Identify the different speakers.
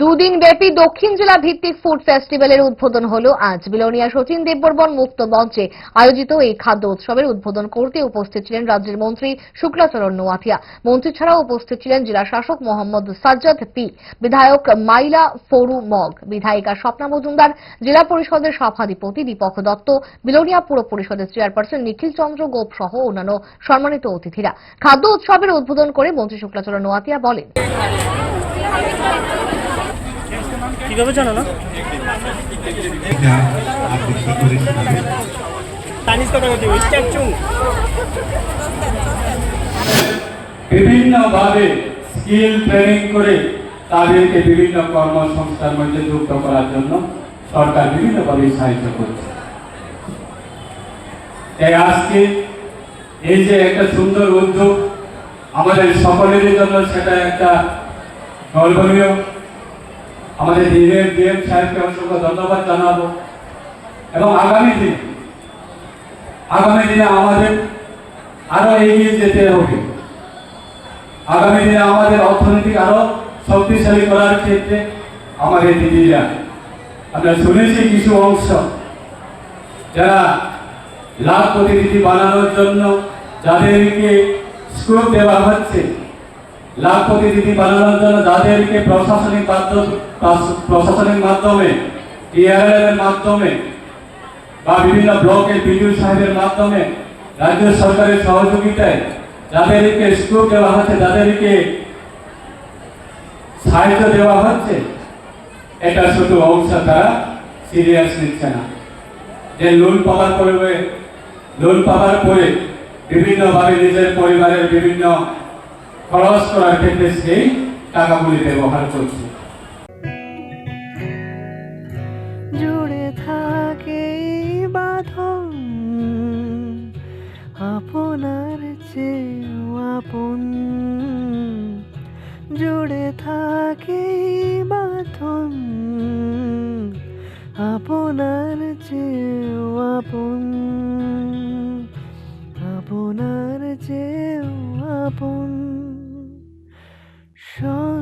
Speaker 1: দুদিন ব্যাপী দক্ষিণ জেলা ভিত্তিক ফুড ফেস্টিভ্যালের উদ্বোধন হলো আজ। বিলোনিয়া সচিন দেববর্মন মুক্ত মঞ্চে আয়োজিত এই খাদ্য উৎসবের উদ্বোধন করতে উপস্থিত ছিলেন রাজ্যের মন্ত্রী শুক্লাচরণ নোয়াথিয়া মন্ত্রী ছাড়াও উপস্থিত ছিলেন জেলা শাসক মোহাম্মদ সাজ্জাদ পি, বিধায়ক মাইলা ফরু মগ বিধায়িকা স্বপ্না মজুমদার, জেলা পরিষদের সভাধিপতি দীপক দত্ত, বিলোনিয়া পুর পরিষদের চেয়ারপারসন নিখিল চন্দ্র গোপ সহ অন্যান্য সম্মানিত অতিথিরা। খাদ্য উৎসবের উদ্বোধন করে মন্ত্রী শুক্লাচরণ নোয়াথিয়া বলেন।
Speaker 2: কীভাবে জানো না?
Speaker 3: বিভিন্নভাবে স্কিল ট্রেনিং করে তাদেরকে বিভিন্ন কর্মসংস্থার মধ্যে যুক্ত করার জন্য সরকার বিভিন্নভাবে সাহায্য করছে। তাই আজকে এই যে একটা সুন্দর উদ্যোগ আমাদের সকলের জন্য, সেটা একটা গর্বনীয় আমাদের দিনের ডিএম সাহেবকে অসংখ্য ধন্যবাদ জানাব। এবং আগামী দিনে আগামী দিনে আমাদের আরও এগিয়ে যেতে হবে। আগামী দিনে আমাদের অর্থনীতি আরও শক্তিশালী করার ক্ষেত্রে আমাদের দিদিরা, আমরা শুনেছি কিছু অংশ যারা লাভ প্রতিনিধি বানানোর জন্য যাদেরকে স্কোপ দেওয়া হচ্ছে। লাভ প্রতিনিধি বানানোর জন্য যাদেরকে প্রশাসনিক প্রশাসনিক মাধ্যমে মাধ্যমে বা বিভিন্ন সাহেবের মাধ্যমে রাজ্য সরকারের সহযোগিতায় যাদেরকে স্কোপ দেওয়া হচ্ছে যাদেরকে সাহায্য দেওয়া হচ্ছে, এটা শুধু অংশ তারা সিরিয়াস নিচ্ছে না। যে লোন পাওয়ার পরে লোন পাওয়ার পরে বিভিন্নভাবে নিজের পরিবারের বিভিন্ন খরচ করার ক্ষেত্রে সেই টাকাগুলি ব্যবহার করছে
Speaker 4: আপনার চেয়েও আপন। জুড়ে থাকে বাঁধন, আপনার আপন। আপনার আপন। show